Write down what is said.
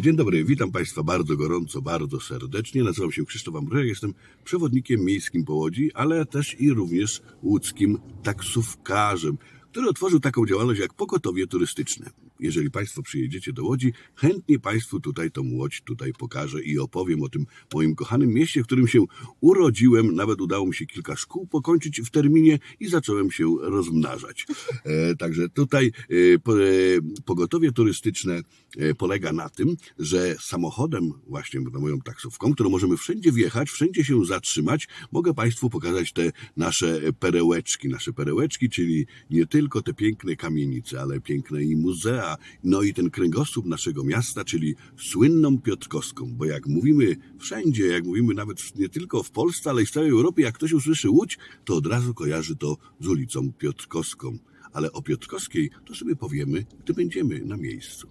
Dzień dobry, witam Państwa bardzo gorąco, bardzo serdecznie. Nazywam się Krzysztof Ambrożek, jestem przewodnikiem miejskim po Łodzi, ale też i również łódzkim taksówkarzem, który otworzył taką działalność jak pogotowie turystyczne. Jeżeli Państwo przyjedziecie do Łodzi, chętnie Państwu tutaj tą Łódź tutaj pokażę i opowiem o tym moim kochanym mieście, w którym się urodziłem. Nawet udało mi się kilka szkół pokończyć w terminie i zacząłem się rozmnażać. E, także tutaj e, po, e, pogotowie turystyczne e, polega na tym, że samochodem, właśnie moją taksówką, którą możemy wszędzie wjechać, wszędzie się zatrzymać, mogę Państwu pokazać te nasze perełeczki. Nasze perełeczki, czyli nie tylko te piękne kamienice, ale piękne i muzea, no i ten kręgosłup naszego miasta, czyli słynną Piotrkowską. Bo jak mówimy wszędzie, jak mówimy nawet nie tylko w Polsce, ale i w całej Europie, jak ktoś usłyszy Łódź, to od razu kojarzy to z ulicą Piotrkowską. Ale o Piotrkowskiej to sobie powiemy, gdy będziemy na miejscu.